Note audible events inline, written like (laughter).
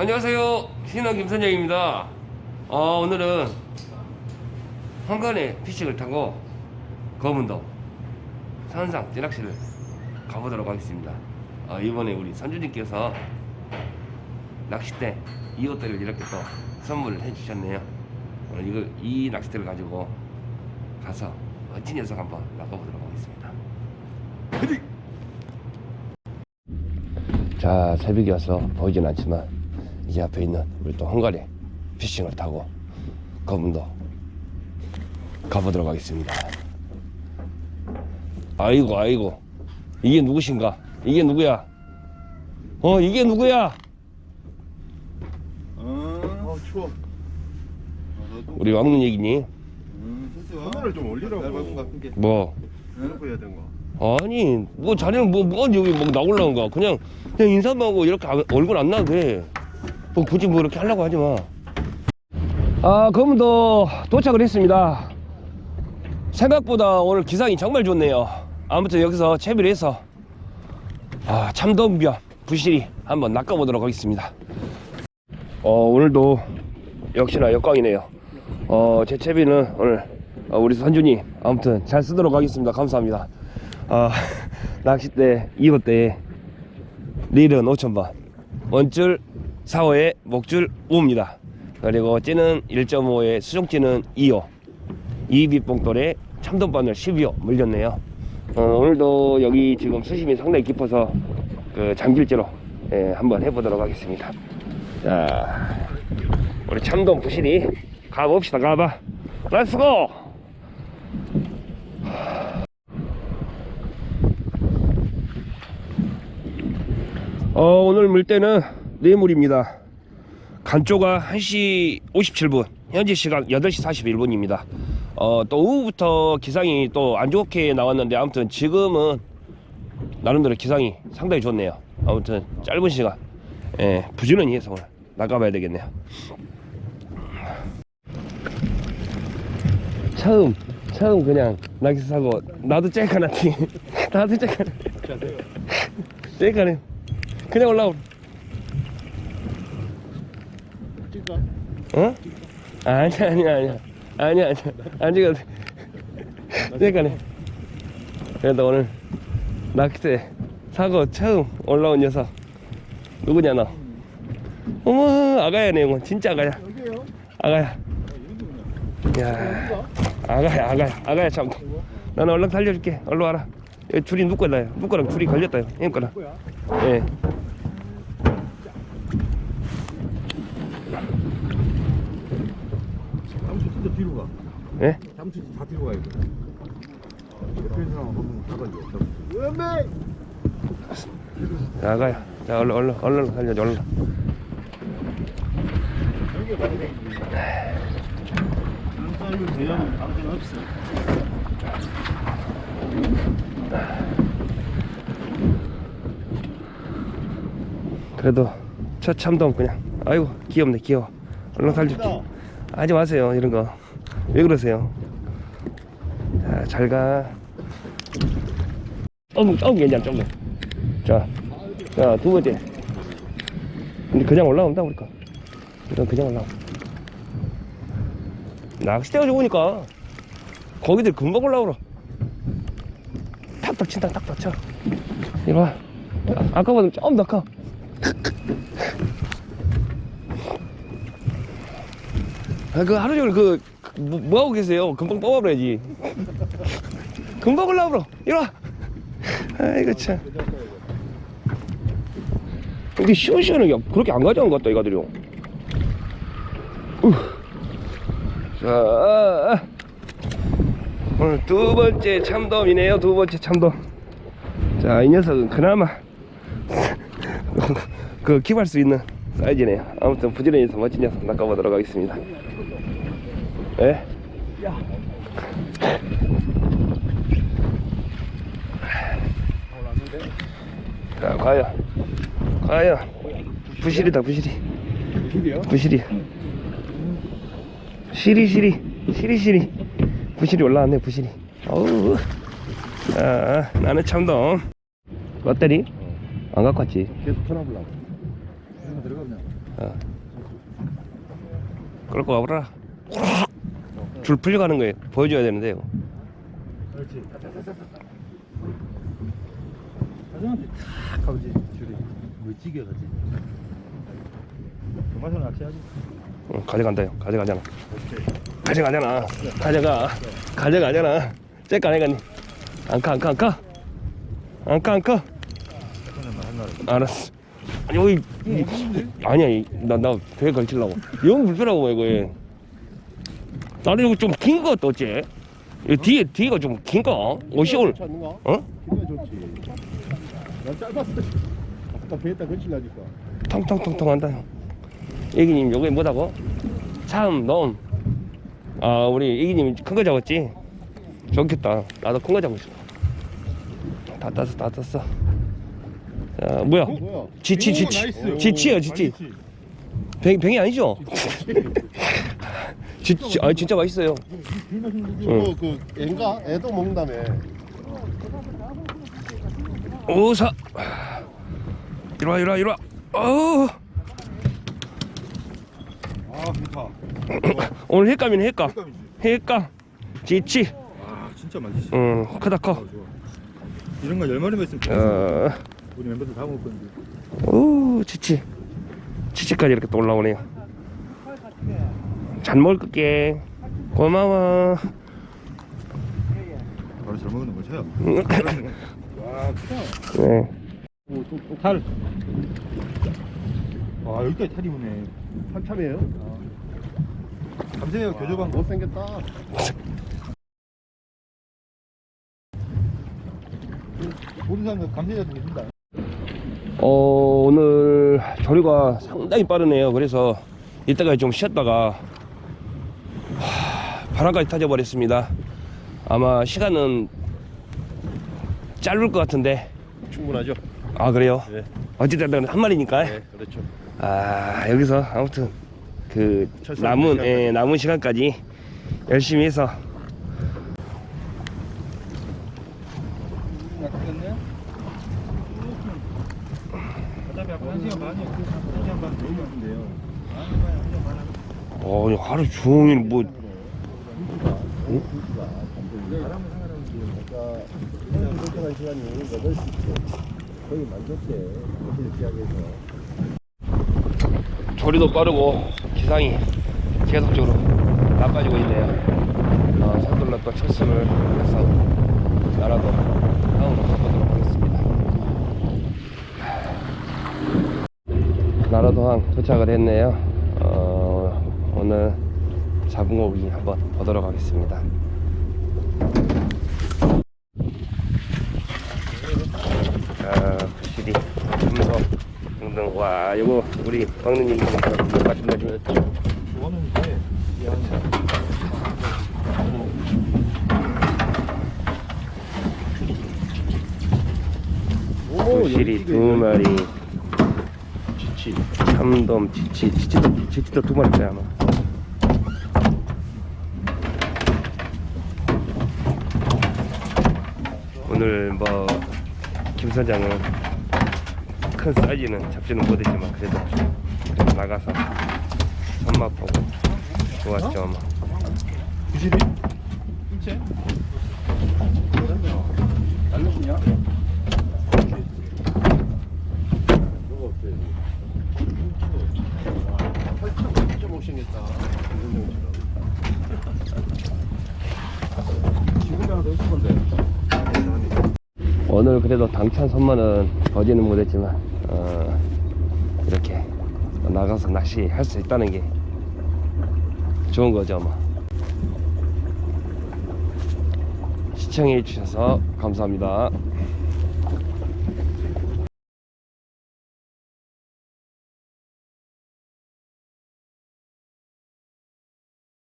안녕하세요. 신화 김선영입니다. 어, 오늘은 한간에 피싱을 타고 검은도 산상 찌낚시를 가보도록 하겠습니다. 어, 이번에 우리 선주님께서 낚싯대 2호대를 이렇게 또 선물을 해주셨네요. 오늘 이거 이 낚싯대를 가지고 가서 멋진 녀석 한번 낚아보도록 하겠습니다. 자 새벽이 와서 보이진 않지만 이 앞에 있는 우리 또 헝가리 피싱을 타고 검은도 가보도록 하겠습니다. 아이고 아이고. 이게 누구신가? 이게 누구야? 어 이게 누구야? 어, 추워. 우리 왕눈 얘기니? 음, 카메라를 좀 올리라고. 뭐 이렇게. 해야 되는 거. 아니 뭐 자네는 뭐 뭐가 여기 뭐 나올라는가 그냥 그냥 인사만 하고 이렇게 안- 얼굴 안 나게 뭐 굳이 뭐 이렇게 하려고 하지 마. 아 검은도 도착을 했습니다. 생각보다 오늘 기상이 정말 좋네요. 아무튼 여기서 채비를 해서 아 참돔변 부실이 한번 낚아보도록 하겠습니다. 어 오늘도 역시나 역광이네요. 어 제 채비는 오늘 어, 우리 선준이 아무튼 잘 쓰도록 하겠습니다. 감사합니다. 아 (laughs) 낚싯대 2호대에 릴은 5,000번 원줄 4호에 목줄 5입니다. 그리고 찌는 1.5에 수중찌는 2호 이비뽕돌에 참돔바늘 12호 물렸네요. 어, 오늘도 여기 지금 수심이 상당히 깊어서 그 잠길제로 예, 한번 해보도록 하겠습니다. 자, 우리 참돔 부실이 가봅시다. 가봐. 렛츠고! 어, 오늘 물때는 뇌물입니다. 간조가 1시 57분, 현재 시각 8시 41분입니다. 어, 또 오후부터 기상이 또 안 좋게 나왔는데 아무튼 지금은 나름대로 기상이 상당히 좋네요. 아무튼 짧은 시간, 예, 부지런히 해서 오늘 나가봐야 되겠네요. 처음, 처음 그냥 낚시 사고 나도 째카나티, (laughs) 나도 째카나, 째카네. 그냥 올라오. 찍어. 어? 아니야 아니야 아니야 아니야 아니야 안 찍어도 돼. 그러니까네. 그래도 오늘 낚싯대 사고 처음 올라온 녀석 누구냐 너? 어머 아가야 내 이건. 진짜 아가야. 아가야. 야 아가야 아가야. 아가야 참. 나는 얼른 살려줄게. 얼른 와라. 줄이 거다요. 누구 거랑 줄이 걸렸다요 형 거랑? 예 잠수 진짜 뒤로 가. 예? 잠수 다 뒤로 가야 돼. 옆에 사람 한번? 아가야 자 얼른 얼른 얼른 살려줘 얼른 없어. 그래도 첫 참돔 그냥 아이고 귀엽네 귀여워 얼른 살줄게 하지 마세요 이런 거 왜 그러세요? 자 잘 가. 조금 조금 괜찮아 조금 자 자 두 번째. 근데 그냥 올라온다 우리 거. 이건 그냥 올라오 낚싯대가 좋으니까 거기들 금방 올라오라 탁탁 친다 탁탁 쳐. 이리 와. 아, 아까보다 조금 더 커. 아, 그 하루 종일 그, 그 뭐, 뭐 하고 계세요? 금방 뽑아버려야지. 금방. 이리 와. 아이고, 참. 근데 시원시원하게 그렇게 안 가져간 것 같다, 이가들이요. 우. 자, 오늘 두 번째 참돔이네요, 두 번째 참돔. 자, 이 녀석은 그나마 (laughs) 그 킵할 수 있는 사이즈네요. 아무튼 부지런히 해서 멋진 녀석 낚아보도록 하겠습니다. 예? 자, 과연, 과연 부실이다, 부실이, 길이요? 부실이, 시리, 시리, 시리, 시리, 부실이 올라왔네, 부실이. 어우, 자, 나는 참돔. 배터리? 안 갖고 왔지. 계속 쳐다보려고. 들어가 그냥. 어. 끌고 가보라. 줄 풀려가는 거에 보여줘야 되는데 이거. 그렇지. 가정한테 탁 가보지 줄이 멋지게 가지. 그 맛은 낚시하지. 응, 가져간다요. 가져가잖아. 오케이. 가져가잖아. 가져가. 가져가잖아. 째까 안 해갔니? 안 가, 안 가, 안 가. 안 가, 안 가. 알았어. 아니, 여기. 이- 아니야, 이- 나, 나 배에 걸치려고. 영 불편하고, 이거. 얘. 나는 이거 좀 긴 거 어째? 이 뒤에, 뒤가 좀 긴가? 옷이 오늘, 찾는가? 어? 기가 좋지. 난 짧았어. 아까 배에다 걸치려니까. 텅텅텅텅 한다, 형. 애기님, 요게 뭐다고? 참, 놈. 아, 우리 애기님이 큰거 잡았지? 좋겠다. 나도 큰 거 잡고 있어. 다 땄어, 다 땄어. 자, 뭐야? 뭐야? 지치, 지치. 지치야, 지치. 병, 병이 아니죠? 지치, 아, 진짜 맛있어요. 이거 그 애인가? 애도 먹는다며. 오사. 이리와, 이리와, 이리와. 어우. 아 좋다. (clears throat) 오늘 횟감이네, 횟감. 색감이지. 횟감. 지치. 아 진짜 맛있지. 응, 크다, 커. 아, 좋아. 이런 거 열 마리만 있으면 좋겠어. 어. 우리 멤버들 다 먹을 건데. 오 치치 치치까지 이렇게 또 올라오네요 잘 먹을게 고마워 바로 잘 먹는 거 쳐요. 응. 와 크다. 네. 탈. 와 여기까지 탈이 오네. 한참이에요? 감사해요 교조방 못생겼다. 모든 사람 감사해야 되겠습니다. 어, 오늘 조류가 상당히 빠르네요 그래서 이따가 좀 쉬었다가 하, 바람까지 터져버렸습니다 아마 시간은 짧을 것 같은데 충분하죠? 아 그래요? 네. 어찌됐든 한 마리니까 그렇죠. 아 여기서 아무튼 그 남은 시간까지. 예, 남은 시간까지 열심히 해서 많은데요. 어 하루 종일 뭐 응? 바람을 상하는데 아까 결정한 시간이 8시쯤 거의 만졌대. 그때 시작해서. 조리도 빠르고 기상이 계속적으로 나빠지고 있네요. 어, 서둘러 또 철수를 해서 나라도 다음으로 가보도록 하겠습니다. 나라도항 도착을 했네요. 어, 오늘 잡은 고기 한번 보도록 하겠습니다. 아, 확실히 금속 등등 와 이거 우리 거지 저거는 이제 부실이 두 마리. 지치. 참돔 지치. 지치도 지치도 두 마리 거야 아마 오늘 뭐 김 선장은 큰 사이즈는 잡지는 못했지만 그래도 그래도 나가서 손맛 보고 좋았죠 아마 부실이? 일체? 알려주냐? 너가 어때? 펄쩍 진짜 못생겼다. 지금 하나 더 있을 건데. 오늘 그래도 당찬 선만은 거지는 못했지만 어, 이렇게 나가서 낚시 할 수 있다는 게 좋은 거죠 아마 시청해 주셔서 감사합니다